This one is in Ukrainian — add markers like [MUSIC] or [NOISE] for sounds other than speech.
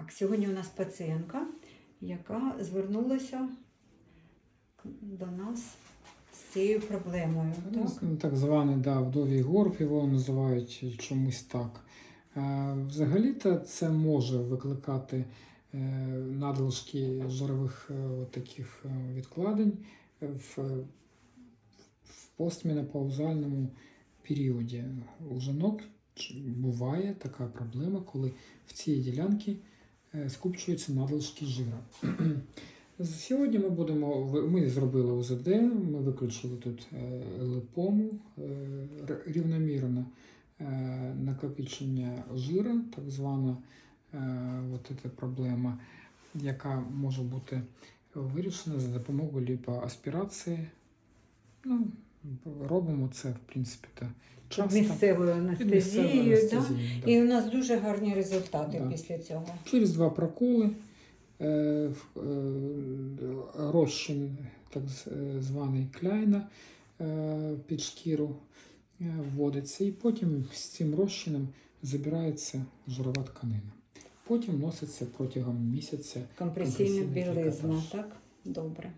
Так, сьогодні у нас пацієнтка, яка звернулася до нас з цією проблемою. Ну, Так? Так званий да, вдовій горб його називають чомусь так. Е, Взагалі-то це може викликати е, надлишки жирових е, таких відкладень в, в постменопаузальному періоді. У жінок буває така проблема, коли в цій ділянці скупчуються надлишки жира. [CLEARS THROAT] Сьогодні ми будемо ми зробили УЗД, ми виключили тут е, липому, е, рівномірне е, накопичення жира, так звана е, от ця проблема, яка може бути вирішена за допомогою ліпоаспірації. Ну, робимо це, в принципі, та часто. Місцевою анестезією. Да? да. І у нас дуже гарні результати Да. після цього. Через два проколи е, е, розчин так е, званий кляйна під шкіру вводиться, і потім з цим розчином забирається жирова тканина. Потім носиться протягом місяця Компресійна білизна, так? Добре.